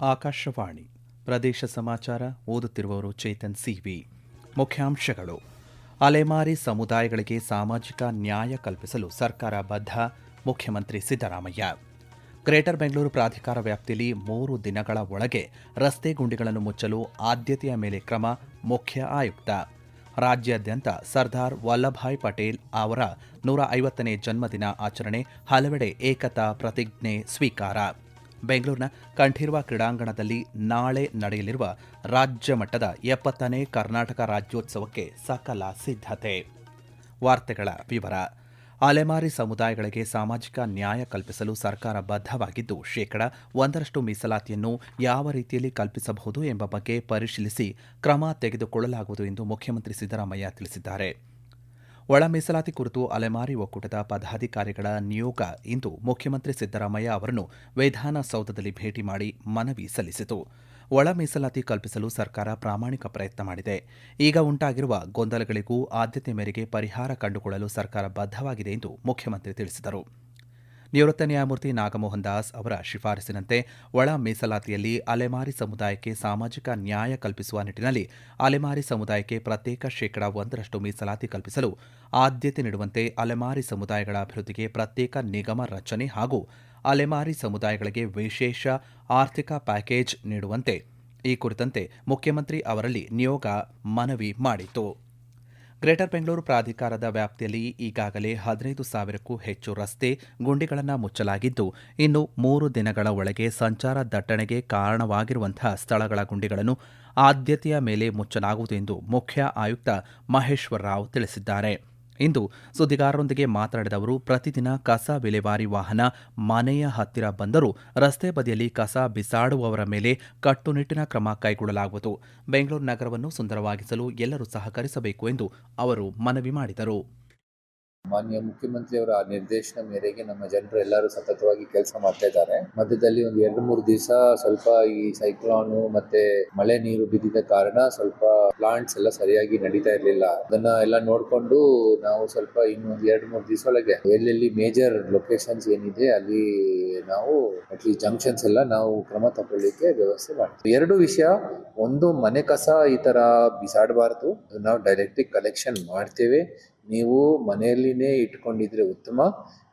ಆಕಾಶವಾಣಿ ಪ್ರದೇಶ ಸಮಾಚಾರ ಓದುತ್ತಿರುವವರು ಚೇತನ್ ಸಿವಿ. ಮುಖ್ಯಾಂಶಗಳು. ಅಲೆಮಾರಿ ಸಮುದಾಯಗಳಿಗೆ ಸಾಮಾಜಿಕ ನ್ಯಾಯ ಕಲ್ಪಿಸಲು ಸರ್ಕಾರ ಬದ್ಧ, ಮುಖ್ಯಮಂತ್ರಿ ಸಿದ್ದರಾಮಯ್ಯ. ಗ್ರೇಟರ್ ಬೆಂಗಳೂರು ಪ್ರಾಧಿಕಾರ ವ್ಯಾಪ್ತಿಯಲ್ಲಿ ಮೂರು ದಿನಗಳ ಒಳಗೆ ರಸ್ತೆ ಗುಂಡಿಗಳನ್ನು ಮುಚ್ಚಲು ಆದ್ಯತೆಯ ಮೇಲೆ ಕ್ರಮ ಮುಖ್ಯ ಆಯುಕ್ತ. ರಾಜ್ಯಾದ್ಯಂತ ಸರ್ದಾರ್ ವಲ್ಲಭಾಯ್ ಪಟೇಲ್ ಅವರ ನೂರ ಐವತ್ತನೇ ಜನ್ಮದಿನ ಆಚರಣೆ ಹಲವೆಡೆ ಏಕತಾ ಪ್ರತಿಜ್ಞೆ ಸ್ವೀಕಾರ. ಬೆಂಗಳೂರಿನ ಕಂಠೀರ್ವ ಕ್ರೀಡಾಂಗಣದಲ್ಲಿ ನಾಳೆ ನಡೆಯಲಿರುವ ರಾಜ್ಯ ಮಟ್ಟದ ಎಪ್ಪತ್ತನೇ ಕರ್ನಾಟಕ ರಾಜ್ಯೋತ್ಸವಕ್ಕೆ ಸಕಲ ಸಿದ್ಧತೆ. ವಾರ್ತೆಗಳ ವಿವರ. ಅಲೆಮಾರಿ ಸಮುದಾಯಗಳಿಗೆ ಸಾಮಾಜಿಕ ನ್ಯಾಯ ಕಲ್ಪಿಸಲು ಸರ್ಕಾರ ಬದ್ಧವಾಗಿದ್ದು, ಶೇಕಡ ಒಂದರಷ್ಟು ಮೀಸಲಾತಿಯನ್ನು ಯಾವ ರೀತಿಯಲ್ಲಿ ಕಲ್ಪಿಸಬಹುದು ಎಂಬ ಬಗ್ಗೆ ಪರಿಶೀಲಿಸಿ ಕ್ರಮ ತೆಗೆದುಕೊಳ್ಳಲಾಗುವುದು ಎಂದು ಮುಖ್ಯಮಂತ್ರಿ ಸಿದ್ದರಾಮಯ್ಯ ತಿಳಿಸಿದ್ದಾರೆ. ಒಳ ಮೀಸಲಾತಿ ಕುರಿತು ಅಲೆಮಾರಿ ಒಕ್ಕೂಟದ ಪದಾಧಿಕಾರಿಗಳ ನಿಯೋಗ ಇಂದು ಮುಖ್ಯಮಂತ್ರಿ ಸಿದ್ದರಾಮಯ್ಯ ಅವರನ್ನು ವಿಧಾನಸೌಧದಲ್ಲಿ ಭೇಟಿ ಮಾಡಿ ಮನವಿ ಸಲ್ಲಿಸಿತು. ಒಳ ಮೀಸಲಾತಿ ಕಲ್ಪಿಸಲು ಸರ್ಕಾರ ಪ್ರಾಮಾಣಿಕ ಪ್ರಯತ್ನ ಮಾಡಿದೆ. ಈಗ ಉಂಟಾಗಿರುವ ಗೊಂದಲಗಳಿಗೂ ಆದ್ಯತೆ ಮೇರೆಗೆ ಪರಿಹಾರ ಕಂಡುಕೊಳ್ಳಲು ಸರ್ಕಾರ ಬದ್ಧವಾಗಿದೆ ಎಂದು ಮುಖ್ಯಮಂತ್ರಿ ತಿಳಿಸಿದರು. ನಿವೃತ್ತ ನ್ಯಾಯಮೂರ್ತಿ ನಾಗಮೋಹನ್ ದಾಸ್ ಅವರ ಶಿಫಾರಸಿನಂತೆ ಒಳ ಮೀಸಲಾತಿಯಲ್ಲಿ ಅಲೆಮಾರಿ ಸಮುದಾಯಕ್ಕೆ ಸಾಮಾಜಿಕ ನ್ಯಾಯ ಕಲ್ಪಿಸುವ ನಿಟ್ಟಿನಲ್ಲಿ ಅಲೆಮಾರಿ ಸಮುದಾಯಕ್ಕೆ ಪ್ರತ್ಯೇಕ ಶೇಕಡಾ ಒಂದರಷ್ಟು ಮೀಸಲಾತಿ ಕಲ್ಪಿಸಲು ಆದ್ಯತೆ ನೀಡುವಂತೆ ಅಲೆಮಾರಿ ಸಮುದಾಯಗಳ ಅಭಿವೃದ್ಧಿಗೆ ಪ್ರತ್ಯೇಕ ನಿಗಮ ರಚನೆ ಹಾಗೂ ಅಲೆಮಾರಿ ಸಮುದಾಯಗಳಿಗೆ ವಿಶೇಷ ಆರ್ಥಿಕ ಪ್ಯಾಕೇಜ್ ನೀಡುವಂತೆ ಈ ಕುರಿತಂತೆ ಮುಖ್ಯಮಂತ್ರಿ ಅವರಲ್ಲಿ ನಿಯೋಗ ಮನವಿ ಮಾಡಿತು ಗ್ರೇಟರ್ ಬೆಂಗಳೂರು ಪ್ರಾಧಿಕಾರದ ವ್ಯಾಪ್ತಿಯಲ್ಲಿ ಈಗಾಗಲೇ ಹದಿನೈದು ಸಾವಿರಕ್ಕೂ ಹೆಚ್ಚು ರಸ್ತೆ ಗುಂಡಿಗಳನ್ನು ಮುಚ್ಚಲಾಗಿದ್ದು, ಇನ್ನು ಮೂರು ದಿನಗಳ ಒಳಗೆ ಸಂಚಾರ ದಟ್ಟಣೆಗೆ ಕಾರಣವಾಗಿರುವಂತಹ ಸ್ಥಳಗಳ ಗುಂಡಿಗಳನ್ನು ಆದ್ಯತೆಯ ಮೇಲೆ ಮುಚ್ಚಲಾಗುವುದು ಎಂದು ಮುಖ್ಯ ಆಯುಕ್ತ ಮಹೇಶ್ವರ ರಾವ್ ತಿಳಿಸಿದ್ದಾರೆ. ಇಂದು ಸುದ್ದಿಗಾರರೊಂದಿಗೆ ಮಾತನಾಡಿದ ಅವರು, ಪ್ರತಿದಿನ ಕಸ ವಿಲೇವಾರಿ ವಾಹನ ಮನೆಯ ಹತ್ತಿರ ಬಂದರೂ ರಸ್ತೆ ಬದಿಯಲ್ಲಿ ಕಸ ಬಿಸಾಡುವವರ ಮೇಲೆ ಕಟ್ಟುನಿಟ್ಟಿನ ಕ್ರಮ ಕೈಗೊಳ್ಳಲಾಗುವುದು. ಬೆಂಗಳೂರು ನಗರವನ್ನು ಸುಂದರವಾಗಿಸಲು ಎಲ್ಲರೂ ಸಹಕರಿಸಬೇಕು ಎಂದು ಅವರು ಮನವಿ ಮಾಡಿದರು. ಮಾನ್ಯ ಮುಖ್ಯಮಂತ್ರಿಯವರ ಆ ನಿರ್ದೇಶನ ಮೇರೆಗೆ ನಮ್ಮ ಜನರು ಎಲ್ಲರೂ ಸತತವಾಗಿ ಕೆಲಸ ಮಾಡ್ತಾ ಇದ್ದಾರೆ. ಮಧ್ಯದಲ್ಲಿ ಒಂದು ಎರಡು ಮೂರು ದಿವಸ ಸ್ವಲ್ಪ ಈ ಸೈಕ್ಲೋನ್ ಮತ್ತೆ ಮಳೆ ನೀರು ಬಿದ್ದಿದ್ದ ಕಾರಣ ಸ್ವಲ್ಪ ಪ್ಲಾಂಟ್ಸ್ ಎಲ್ಲ ಸರಿಯಾಗಿ ನಡೀತಾ ಇರಲಿಲ್ಲ. ಅದನ್ನ ಎಲ್ಲ ನೋಡ್ಕೊಂಡು ನಾವು ಸ್ವಲ್ಪ ಇನ್ನೊಂದು ಎರಡು ಮೂರು ದಿವಸ ಒಳಗೆ ಎಲ್ಲೆಲ್ಲಿ ಮೇಜರ್ ಲೊಕೇಶನ್ಸ್ ಏನಿದೆ ಅಲ್ಲಿ ನಾವು ಅಟ್ಲೀಸ್ಟ್ ಜಂಕ್ಷನ್ಸ್ ಎಲ್ಲ ನಾವು ಕ್ರಮ ತಗೊಳ್ಳಿಕ್ಕೆ ವ್ಯವಸ್ಥೆ ಮಾಡ್ತೀವಿ ಎರಡು ವಿಷಯ. ಒಂದು ಮನೆ ಕಸ ಈ ತರ ಬಿಸಾಡಬಾರ್ದು. ನಾವು ಡೈರೆಕ್ಟ್ ಕಲೆಕ್ಷನ್ ಮಾಡ್ತೇವೆ. ನೀವು ಮನೆಯಲ್ಲಿನೇ ಇಟ್ಕೊಂಡಿದ್ರೆ ಉತ್ತಮ.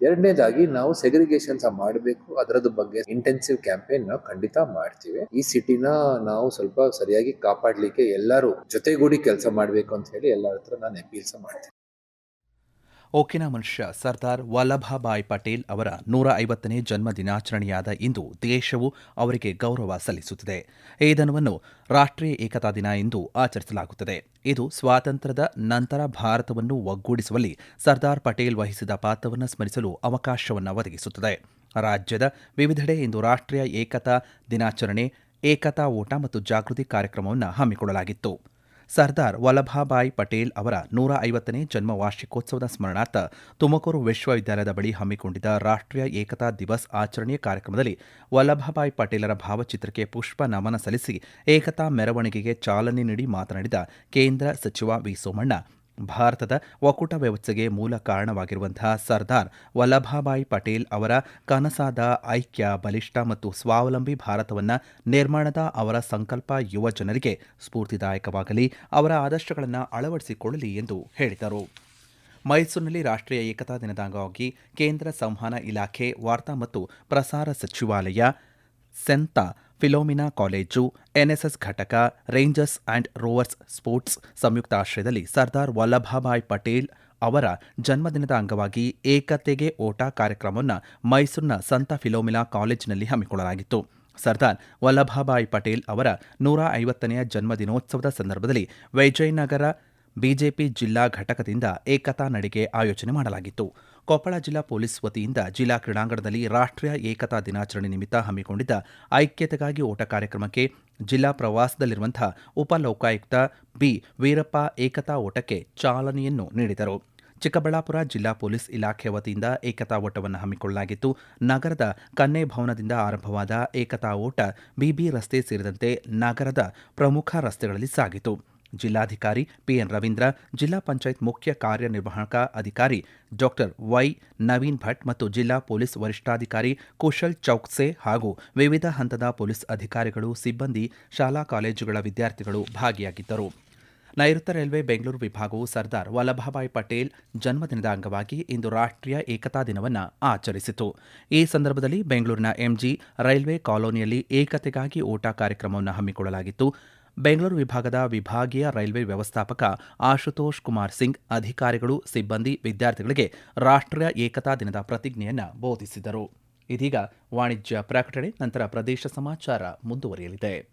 ಎರಡನೇದಾಗಿ ನಾವು ಸೆಗ್ರಿಗೇಷನ್ ಸಹ ಮಾಡಬೇಕು. ಅದರದ್ದು ಬಗ್ಗೆ ಇಂಟೆನ್ಸಿವ್ ಕ್ಯಾಂಪೇನ್ ನಾವು ಖಂಡಿತ ಮಾಡ್ತೀವಿ. ಈ ಸಿಟಿನ ನಾವು ಸ್ವಲ್ಪ ಸರಿಯಾಗಿ ಕಾಪಾಡಲಿಕ್ಕೆ ಎಲ್ಲರೂ ಜೊತೆಗೂಡಿ ಕೆಲಸ ಮಾಡಬೇಕು ಅಂತ ಹೇಳಿ ಎಲ್ಲರ ಹತ್ರ ನಾನು ಅಪೀಲ್ ಮಾಡ್ತೀನಿ. ಓಕಿನ ಮನುಷ್ಯ ಸರ್ದಾರ್ ವಲ್ಲಭಭಾಯ್ ಪಟೇಲ್ ಅವರ ನೂರ ಐವತ್ತನೇ ಜನ್ಮ ದಿನಾಚರಣೆಯಾದ ಇಂದು ದೇಶವು ಅವರಿಗೆ ಗೌರವ ಸಲ್ಲಿಸುತ್ತಿದೆ. ಈ ದಿನವನ್ನು ರಾಷ್ಟ್ರೀಯ ಏಕತಾ ದಿನ ಎಂದು ಆಚರಿಸಲಾಗುತ್ತದೆ. ಇದು ಸ್ವಾತಂತ್ರ್ಯದ ನಂತರ ಭಾರತವನ್ನು ಒಗ್ಗೂಡಿಸುವಲ್ಲಿ ಸರ್ದಾರ್ ಪಟೇಲ್ ವಹಿಸಿದ ಪಾತ್ರವನ್ನು ಸ್ಮರಿಸಲು ಅವಕಾಶವನ್ನು ಒದಗಿಸುತ್ತದೆ. ರಾಜ್ಯದ ವಿವಿಧೆಡೆ ಇಂದು ರಾಷ್ಟ್ರೀಯ ಏಕತಾ ದಿನಾಚರಣೆ, ಏಕತಾ ಓಟ ಮತ್ತು ಜಾಗೃತಿ ಕಾರ್ಯಕ್ರಮವನ್ನು ಹಮ್ಮಿಕೊಳ್ಳಲಾಗಿತ್ತು. ಸರ್ದಾರ್ ವಲ್ಲಭಾಬಾಯಿ ಪಟೇಲ್ ಅವರ ನೂರ ಐವತ್ತನೇ ಜನ್ಮ ವಾರ್ಷಿಕೋತ್ಸವದ ಸ್ಮರಣಾರ್ಥ ತುಮಕೂರು ವಿಶ್ವವಿದ್ಯಾಲಯದ ಬಳಿ ಹಮ್ಮಿಕೊಂಡಿದ್ದ ರಾಷ್ಟ್ರೀಯ ಏಕತಾ ದಿವಸ್ ಆಚರಣೆಯ ಕಾರ್ಯಕ್ರಮದಲ್ಲಿ ವಲ್ಲಭಭಾಯ್ ಪಟೇಲರ ಭಾವಚಿತ್ರಕ್ಕೆ ಪುಷ್ಪ ನಮನ ಸಲ್ಲಿಸಿ ಏಕತಾ ಮೆರವಣಿಗೆಗೆ ಚಾಲನೆ ನೀಡಿ ಮಾತನಾಡಿದ ಕೇಂದ್ರ ಸಚಿವ ವಿ ಸೋಮಣ್ಣ. ಭಾರತದ ಒಕ್ಕೂಟ ವ್ಯವಸ್ಥೆಗೆ ಮೂಲ ಕಾರಣವಾಗಿರುವಂತಹ ಸರ್ದಾರ್ ವಲ್ಲಭಾಬಾಯಿ ಪಟೇಲ್ ಅವರ ಕನಸಾದ ಐಕ್ಯ, ಬಲಿಷ್ಠ ಮತ್ತು ಸ್ವಾವಲಂಬಿ ಭಾರತವನ್ನು ನಿರ್ಮಾಣದ ಅವರ ಸಂಕಲ್ಪ ಯುವ ಜನರಿಗೆ ಸ್ಫೂರ್ತಿದಾಯಕವಾಗಲಿ, ಅವರ ಆದರ್ಶಗಳನ್ನು ಅಳವಡಿಸಿಕೊಳ್ಳಲಿ ಎಂದು ಹೇಳಿದರು. ಮೈಸೂರಿನಲ್ಲಿ ರಾಷ್ಟ್ರೀಯ ಏಕತಾ ದಿನದ ಅಂಗವಾಗಿ ಕೇಂದ್ರ ಸಂವಹನ ಇಲಾಖೆ ವಾರ್ತಾ ಮತ್ತು ಪ್ರಸಾರ ಸಚಿವಾಲಯ ಸೆಂತ ಫಿಲೋಮಿನಾ ಕಾಲೇಜು, ಎನ್ಎಸ್ಎಸ್ ಘಟಕ, ರೇಂಜರ್ಸ್ ಆ್ಯಂಡ್ ರೋವರ್ಸ್ ಸ್ಪೋರ್ಟ್ಸ್ ಸಂಯುಕ್ತ ಆಶ್ರಯದಲ್ಲಿ ಸರ್ದಾರ್ ವಲ್ಲಭಭಾಯ್ ಪಟೇಲ್ ಅವರ ಜನ್ಮದಿನದ ಅಂಗವಾಗಿ ಏಕತೆಗೆ ಓಟ ಕಾರ್ಯಕ್ರಮವನ್ನು ಮೈಸೂರಿನ ಸಂತ ಫಿಲೋಮಿನಾ ಕಾಲೇಜಿನಲ್ಲಿ ಹಮ್ಮಿಕೊಳ್ಳಲಾಗಿತ್ತು. ಸರ್ದಾರ್ ವಲ್ಲಭಭಾಯ್ ಪಟೇಲ್ ಅವರ ನೂರ ಐವತ್ತನೆಯ ಜನ್ಮದಿನೋತ್ಸವದ ಸಂದರ್ಭದಲ್ಲಿ ವೈಜಯನಗರ ಬಿಜೆಪಿ ಜಿಲ್ಲಾ ಘಟಕದಿಂದ ಏಕತಾ ನಡಿಗೆ ಆಯೋಜನೆ ಮಾಡಲಾಗಿತ್ತು. ಕೊಪ್ಪಳ ಜಿಲ್ಲಾ ಪೊಲೀಸ್ ವತಿಯಿಂದ ಜಿಲ್ಲಾ ಕ್ರೀಡಾಂಗಣದಲ್ಲಿ ರಾಷ್ಟ್ರೀಯ ಏಕತಾ ದಿನಾಚರಣೆ ನಿಮಿತ್ತ ಹಮ್ಮಿಕೊಂಡಿದ್ದ ಐಕ್ಯತೆಗಾಗಿ ಓಟ ಕಾರ್ಯಕ್ರಮಕ್ಕೆ ಜಿಲ್ಲಾ ಪ್ರವಾಸದಲ್ಲಿರುವಂತಹ ಉಪ ಲೋಕಾಯುಕ್ತ ಬಿ. ವೀರಪ್ಪ ಏಕತಾ ಓಟಕ್ಕೆ ಚಾಲನೆಯನ್ನು ನೀಡಿದರು. ಚಿಕ್ಕಬಳ್ಳಾಪುರ ಜಿಲ್ಲಾ ಪೊಲೀಸ್ ಇಲಾಖೆ ವತಿಯಿಂದ ಏಕತಾ ಓಟವನ್ನು ಹಮ್ಮಿಕೊಳ್ಳಲಾಗಿತ್ತು. ನಗರದ ಕನ್ನೆ ಭವನದಿಂದ ಆರಂಭವಾದ ಏಕತಾ ಓಟ ಬಿಬಿ ರಸ್ತೆ ಸೇರಿದಂತೆ ನಗರದ ಪ್ರಮುಖ ರಸ್ತೆಗಳಲ್ಲಿ ಸಾಗಿತು. ಜಿಲ್ಲಾಧಿಕಾರಿ ಪಿಎನ್ ರವೀಂದ್ರ, ಜಿಲ್ಲಾ ಪಂಚಾಯತ್ ಮುಖ್ಯ ಕಾರ್ಯನಿರ್ವಾಹಕ ಅಧಿಕಾರಿ ಡಾಕ್ಟರ್ ವೈ ನವೀನ್ ಭಟ್ ಮತ್ತು ಜಿಲ್ಲಾ ಪೊಲೀಸ್ ವರಿಷ್ಠಾಧಿಕಾರಿ ಕುಶಲ್ ಚೌಕ್ಸೆ ಹಾಗೂ ವಿವಿಧ ಹಂತದ ಪೊಲೀಸ್ ಅಧಿಕಾರಿಗಳು, ಸಿಬ್ಬಂದಿ, ಶಾಲಾ ಕಾಲೇಜುಗಳ ವಿದ್ಯಾರ್ಥಿಗಳು ಭಾಗಿಯಾಗಿದ್ದರು. ನೈಋತ್ಯ ರೈಲ್ವೆ ಬೆಂಗಳೂರು ವಿಭಾಗವು ಸರ್ದಾರ್ ವಲ್ಲಭಭಾಯ್ ಪಟೇಲ್ ಜನ್ಮದಿನದ ಅಂಗವಾಗಿ ಇಂದು ರಾಷ್ಟ್ರೀಯ ಏಕತಾ ದಿನವನ್ನು ಆಚರಿಸಿತು. ಈ ಸಂದರ್ಭದಲ್ಲಿ ಬೆಂಗಳೂರಿನ ಎಂಜಿ ರೈಲ್ವೆ ಕಾಲೋನಿಯಲ್ಲಿ ಏಕತೆಗಾಗಿ ಓಟ ಕಾರ್ಯಕ್ರಮವನ್ನು ಹಮ್ಮಿಕೊಳ್ಳಲಾಗಿತ್ತು. ಬೆಂಗಳೂರು ವಿಭಾಗದ ವಿಭಾಗೀಯ ರೈಲ್ವೆ ವ್ಯವಸ್ಥಾಪಕ ಆಶುತೋಷ್ ಕುಮಾರ್ ಸಿಂಗ್, ಅಧಿಕಾರಿಗಳು, ಸಿಬ್ಬಂದಿ, ವಿದ್ಯಾರ್ಥಿಗಳಿಗೆ ರಾಷ್ಟ್ರೀಯ ಏಕತಾ ದಿನದ ಪ್ರತಿಜ್ಞೆಯನ್ನು ಬೋಧಿಸಿದರು. ಇದೀಗ ವಾಣಿಜ್ಯ ಪ್ರಕಟಣೆ, ನಂತರ ಪ್ರದೇಶ ಸಮಾಚಾರ ಮುಂದುವರಿಯಲಿದೆ.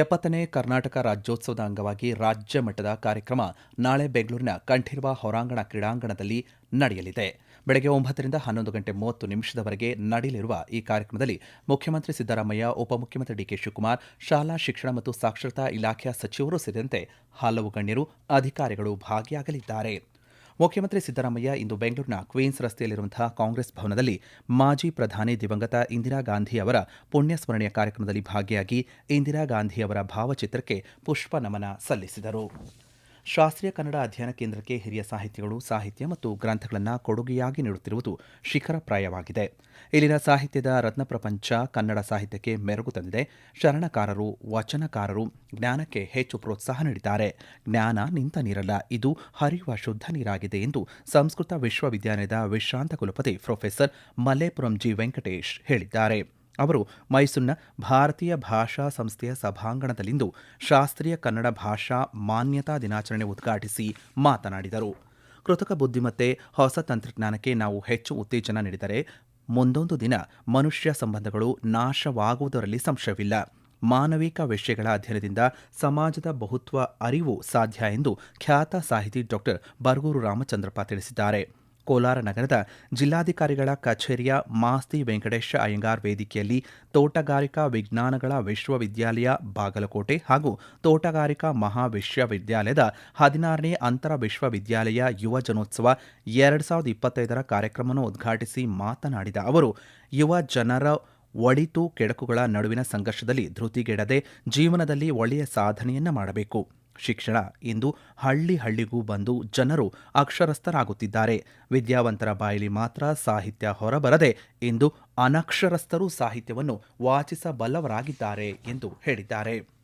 ಎಪ್ಪತ್ತನೇ ಕರ್ನಾಟಕ ರಾಜ್ಯೋತ್ಸವದ ಅಂಗವಾಗಿ ರಾಜ್ಯ ಮಟ್ಟದ ಕಾರ್ಯಕ್ರಮ ನಾಳೆ ಬೆಂಗಳೂರಿನ ಕಂಠೀರ್ವ ಹೊರಾಂಗಣ ಕ್ರೀಡಾಂಗಣದಲ್ಲಿ ನಡೆಯಲಿದೆ. ಬೆಳಗ್ಗೆ ಒಂಬತ್ತರಿಂದ ಹನ್ನೊಂದು ಗಂಟೆ ಮೂವತ್ತು ನಿಮಿಷದವರೆಗೆ ನಡೆಯಲಿರುವ ಈ ಕಾರ್ಯಕ್ರಮದಲ್ಲಿ ಮುಖ್ಯಮಂತ್ರಿ ಸಿದ್ದರಾಮಯ್ಯ, ಉಪಮುಖ್ಯಮಂತ್ರಿ ಡಿಕೆ ಶಿವಕುಮಾರ್, ಶಾಲಾ ಶಿಕ್ಷಣ ಮತ್ತು ಸಾಕ್ಷರತಾ ಇಲಾಖೆಯ ಸಚಿವರು ಸೇರಿದಂತೆ ಹಲವು ಗಣ್ಯರು, ಅಧಿಕಾರಿಗಳು ಭಾಗಿಯಾಗಲಿದ್ದಾರೆ. ಮುಖ್ಯಮಂತ್ರಿ ಸಿದ್ದರಾಮಯ್ಯ ಇಂದು ಬೆಂಗಳೂರಿನ ಕ್ವೀನ್ಸ್ ರಸ್ತೆಯಲ್ಲಿರುವಂತಹ ಕಾಂಗ್ರೆಸ್ ಭವನದಲ್ಲಿ ಮಾಜಿ ಪ್ರಧಾನಿ ದಿವಂಗತ ಇಂದಿರಾ ಗಾಂಧಿ ಅವರ ಪುಣ್ಯಸ್ಮರಣೆಯ ಕಾರ್ಯಕ್ರಮದಲ್ಲಿ ಭಾಗಿಯಾಗಿ ಇಂದಿರಾ ಗಾಂಧಿ ಅವರ ಭಾವಚಿತ್ರಕ್ಕೆ ಪುಷ್ಪ ನಮನ ಸಲ್ಲಿಸಿದರು. ಶಾಸ್ತ್ರೀಯ ಕನ್ನಡ ಅಧ್ಯಯನ ಕೇಂದ್ರಕ್ಕೆ ಹಿರಿಯ ಸಾಹಿತಿಗಳು, ಸಾಹಿತ್ಯ ಮತ್ತು ಗ್ರಂಥಗಳನ್ನು ಕೊಡುಗೆಯಾಗಿ ನೀಡುತ್ತಿರುವುದು ಶಿಖರಪ್ರಾಯವಾಗಿದೆ. ಇಲ್ಲಿನ ಸಾಹಿತ್ಯದ ರತ್ನ ಪ್ರಪಂಚ ಕನ್ನಡ ಸಾಹಿತ್ಯಕ್ಕೆ ಮೆರುಗು ತಂದಿದೆ. ಶರಣಕಾರರು, ವಚನಕಾರರು ಜ್ಞಾನಕ್ಕೆ ಹೆಚ್ಚು ಪ್ರೋತ್ಸಾಹ ನೀಡಿದ್ದಾರೆ. ಜ್ಞಾನ ನಿಂತ ನೀರಲ್ಲ, ಇದು ಹರಿಯುವ ಶುದ್ಧ ನೀರಾಗಿದೆ ಎಂದು ಸಂಸ್ಕೃತ ವಿಶ್ವವಿದ್ಯಾಲಯದ ವಿಶ್ರಾಂತ ಕುಲಪತಿ ಪ್ರೊಫೆಸರ್ ಮಲ್ಲೇಪುರಂ ಜಿ ವೆಂಕಟೇಶ್ ಹೇಳಿದ್ದಾರೆ. ಅವರು ಮೈಸೂರಿನ ಭಾರತೀಯ ಭಾಷಾ ಸಂಸ್ಥೆಯ ಸಭಾಂಗಣದಲ್ಲಿಂದು ಶಾಸ್ತ್ರೀಯ ಕನ್ನಡ ಭಾಷಾ ಮಾನ್ಯತಾ ದಿನಾಚರಣೆ ಉದ್ಘಾಟಿಸಿ ಮಾತನಾಡಿದರು. ಕೃತಕ ಬುದ್ಧಿಮತ್ತೆ, ಹೊಸ ತಂತ್ರಜ್ಞಾನಕ್ಕೆ ನಾವು ಹೆಚ್ಚು ಉತ್ತೇಜನ ನೀಡಿದರೆ ಮುಂದೊಂದು ದಿನ ಮನುಷ್ಯ ಸಂಬಂಧಗಳು ನಾಶವಾಗುವುದರಲ್ಲಿ ಸಂಶಯವಿಲ್ಲ. ಮಾನವಿಕ ವಿಷಯಗಳ ಅಧ್ಯಯನದಿಂದ ಸಮಾಜದ ಬಹುತ್ವ ಅರಿವು ಸಾಧ್ಯ ಎಂದು ಖ್ಯಾತ ಸಾಹಿತಿ ಡಾಕ್ಟರ್ ಬರಗೂರು ರಾಮಚಂದ್ರಪ್ಪ ತಿಳಿಸಿದ್ದಾರೆ. ಕೋಲಾರ ನಗರದ ಜಿಲ್ಲಾಧಿಕಾರಿಗಳ ಕಚೇರಿಯ ಮಾಸ್ತಿ ವೆಂಕಟೇಶ ಅಯ್ಯಂಗಾರ್ ವೇದಿಕೆಯಲ್ಲಿ ತೋಟಗಾರಿಕಾ ವಿಜ್ಞಾನಗಳ ವಿಶ್ವವಿದ್ಯಾಲಯ ಬಾಗಲಕೋಟೆ ಹಾಗೂ ತೋಟಗಾರಿಕಾ ಮಹಾವಿಶ್ವವಿದ್ಯಾಲಯದ ಹದಿನಾರನೇ ಅಂತರ ವಿಶ್ವವಿದ್ಯಾಲಯ ಯುವ ಜನೋತ್ಸವ ಎರಡು ಸಾವಿರದ ಇಪ್ಪತ್ತೈದರ ಕಾರ್ಯಕ್ರಮವನ್ನು ಉದ್ಘಾಟಿಸಿ ಮಾತನಾಡಿದ ಅವರು, ಯುವ ಜನರ ಒಳಿತು ಕೆಡಕುಗಳ ನಡುವಿನ ಸಂಘರ್ಷದಲ್ಲಿ ಧೃತಿಗೆಡದೆ ಜೀವನದಲ್ಲಿ ಒಳ್ಳೆಯ ಸಾಧನೆಯನ್ನು ಮಾಡಬೇಕು. ಶಿಕ್ಷಣ ಇಂದು ಹಳ್ಳಿ ಹಳ್ಳಿಗೂ ಬಂದು ಜನರು ಅಕ್ಷರಸ್ಥರಾಗುತ್ತಿದ್ದಾರೆ. ವಿದ್ಯಾವಂತರ ಬಾಯಲ್ಲಿ ಮಾತ್ರ ಸಾಹಿತ್ಯ ಹೊರಬರದೆ ಇಂದು ಅನಕ್ಷರಸ್ಥರು ಸಾಹಿತ್ಯವನ್ನು ವಾಚಿಸಬಲ್ಲವರಾಗಿದ್ದಾರೆ ಎಂದು ಹೇಳಿದ್ದಾರೆ.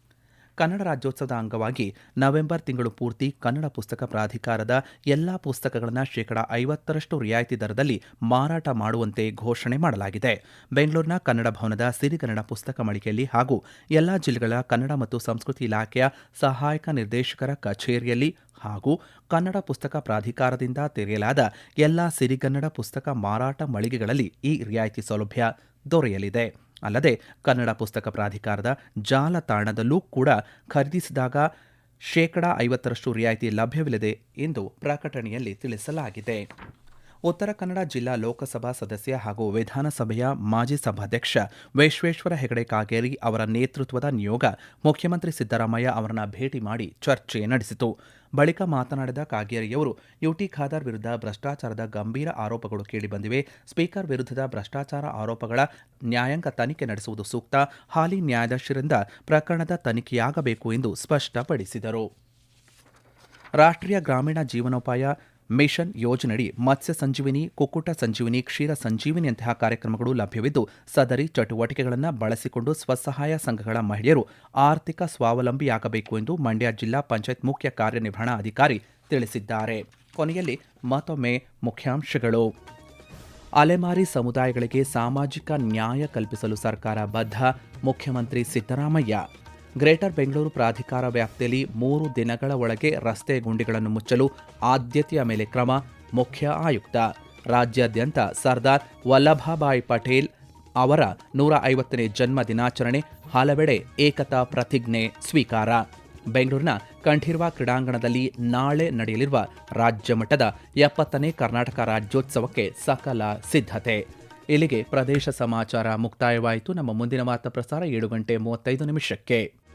ಕನ್ನಡ ರಾಜ್ಯೋತ್ಸವದ ಅಂಗವಾಗಿ ನವೆಂಬರ್ ತಿಂಗಳು ಪೂರ್ತಿ ಕನ್ನಡ ಪುಸ್ತಕ ಪ್ರಾಧಿಕಾರದ ಎಲ್ಲಾ ಪುಸ್ತಕಗಳನ್ನು ಶೇಕಡ ಐವತ್ತರಷ್ಟು ರಿಯಾಯಿತಿ ದರದಲ್ಲಿ ಮಾರಾಟ ಮಾಡುವಂತೆ ಘೋಷಣೆ ಮಾಡಲಾಗಿದೆ. ಬೆಂಗಳೂರಿನ ಕನ್ನಡ ಭವನದ ಸಿರಿಗನ್ನಡ ಪುಸ್ತಕ ಮಳಿಗೆಯಲ್ಲಿ ಹಾಗೂ ಎಲ್ಲಾ ಜಿಲ್ಲೆಗಳ ಕನ್ನಡ ಮತ್ತು ಸಂಸ್ಕೃತಿ ಇಲಾಖೆಯ ಸಹಾಯಕ ನಿರ್ದೇಶಕರ ಕಚೇರಿಯಲ್ಲಿ ಹಾಗೂ ಕನ್ನಡ ಪುಸ್ತಕ ಪ್ರಾಧಿಕಾರದಿಂದ ತೆರೆಯಲಾದ ಎಲ್ಲಾ ಸಿರಿಗನ್ನಡ ಪುಸ್ತಕ ಮಾರಾಟ ಮಳಿಗೆಗಳಲ್ಲಿ ಈ ರಿಯಾಯಿತಿ ಸೌಲಭ್ಯ ದೊರೆಯಲಿದೆ. ಅಲ್ಲದೆ ಕನ್ನಡ ಪುಸ್ತಕ ಪ್ರಾಧಿಕಾರದ ಜಾಲತಾಣದಲ್ಲೂ ಕೂಡ ಖರೀದಿಸಿದಾಗ ಶೇಕಡಾ ಐವತ್ತರಷ್ಟು ರಿಯಾಯಿತಿ ಲಭ್ಯವಿಲ್ಲದೆ ಎಂದು ಪ್ರಕಟಣೆಯಲ್ಲಿ ತಿಳಿಸಲಾಗಿದೆ. ಉತ್ತರ ಕನ್ನಡ ಜಿಲ್ಲಾ ಲೋಕಸಭಾ ಸದಸ್ಯ ಹಾಗೂ ವಿಧಾನಸಭೆಯ ಮಾಜಿ ಸಭಾಧ್ಯಕ್ಷ ವಿಶ್ವೇಶ್ವರ ಹೆಗಡೆ ಕಾಗೇರಿ ಅವರ ನೇತೃತ್ವದ ನಿಯೋಗ ಮುಖ್ಯಮಂತ್ರಿ ಸಿದ್ದರಾಮಯ್ಯ ಅವರನ್ನ ಭೇಟಿ ಮಾಡಿ ಚರ್ಚೆ ನಡೆಸಿತು. ಬಳಿಕ ಮಾತನಾಡಿದ ಕಾಗೇರಿಯವರು, ಯುಟಿ ಖಾದರ್ ವಿರುದ್ಧ ಭ್ರಷ್ಟಾಚಾರದ ಗಂಭೀರ ಆರೋಪಗಳು ಕೇಳಿಬಂದಿವೆ. ಸ್ಪೀಕರ್ ವಿರುದ್ಧದ ಭ್ರಷ್ಟಾಚಾರ ಆರೋಪಗಳ ನ್ಯಾಯಾಂಗ ತನಿಖೆ ನಡೆಸುವುದು ಸೂಕ್ತ. ಹಾಲಿ ನ್ಯಾಯಾಧೀಶರಿಂದ ಪ್ರಕರಣದ ತನಿಖೆಯಾಗಬೇಕು ಎಂದು ಸ್ಪಷ್ಟಪಡಿಸಿದರು. ರಾಷ್ಟ್ರೀಯ ಗ್ರಾಮೀಣ ಜೀವನೋಪಾಯ ಮಿಷನ್ ಯೋಜನೆಯಡಿ ಮತ್ಸ್ಯ ಸಂಜೀವಿನಿ, ಕುಕ್ಕುಟ ಸಂಜೀವಿನಿ, ಕ್ಷೀರ ಸಂಜೀವಿನಿಯಂತಹ ಕಾರ್ಯಕ್ರಮಗಳು ಲಭ್ಯವಿದ್ದು, ಸದರಿ ಚಟುವಟಿಕೆಗಳನ್ನು ಬಳಸಿಕೊಂಡು ಸ್ವಸಹಾಯ ಸಂಘಗಳ ಮಹಿಳೆಯರು ಆರ್ಥಿಕ ಸ್ವಾವಲಂಬಿಯಾಗಬೇಕು ಎಂದು ಮಂಡ್ಯ ಜಿಲ್ಲಾ ಪಂಚಾಯತ್ ಮುಖ್ಯ ಕಾರ್ಯನಿರ್ವಹಣಾ ಅಧಿಕಾರಿ ತಿಳಿಸಿದ್ದಾರೆ. ಕೊನೆಯಲ್ಲಿ ಮತ್ತೊಮ್ಮೆ ಮುಖ್ಯಾಂಶಗಳು. ಅಲೆಮಾರಿ ಸಮುದಾಯಗಳಿಗೆ ಸಾಮಾಜಿಕ ನ್ಯಾಯ ಕಲ್ಪಿಸಲು ಸರ್ಕಾರ ಬದ್ಧ, ಮುಖ್ಯಮಂತ್ರಿ ಸಿದ್ದರಾಮಯ್ಯ. ಗ್ರೇಟರ್ ಬೆಂಗಳೂರು ಪ್ರಾಧಿಕಾರ ವ್ಯಾಪ್ತಿಯಲ್ಲಿ ಮೂರು ದಿನಗಳ ಒಳಗೆ ರಸ್ತೆ ಗುಂಡಿಗಳನ್ನು ಮುಚ್ಚಲು ಆದ್ಯತೆಯ ಮೇಲೆ ಕ್ರಮ, ಮುಖ್ಯ ಆಯುಕ್ತ. ರಾಜ್ಯಾದ್ಯಂತ ಸರ್ದಾರ್ ವಲ್ಲಭಭಾಯ್ ಪಟೇಲ್ ಅವರ ನೂರ ಐವತ್ತನೇ ಜನ್ಮ ದಿನಾಚರಣೆ ಹಲವೆಡೆ ಏಕತಾ ಪ್ರತಿಜ್ಞೆ ಸ್ವೀಕಾರ. ಬೆಂಗಳೂರಿನ ಕಂಠೀರ್ವ ಕ್ರೀಡಾಂಗಣದಲ್ಲಿ ನಾಳೆ ನಡೆಯಲಿರುವ ರಾಜ್ಯ ಮಟ್ಟದ ಎಪ್ಪತ್ತನೇ ಕರ್ನಾಟಕ ರಾಜ್ಯೋತ್ಸವಕ್ಕೆ ಸಕಲ ಸಿದ್ಧತೆ. ಇಲ್ಲಿಗೆ ಪ್ರದೇಶ ಸಮಾಚಾರ ಮುಕ್ತಾಯವಾಯಿತು. ನಮ್ಮ ಮುಂದಿನ ವಾರ್ತಾ ಪ್ರಸಾರ ಏಳು ಗಂಟೆ ಮೂವತ್ತೈದು ನಿಮಿಷಕ್ಕೆ.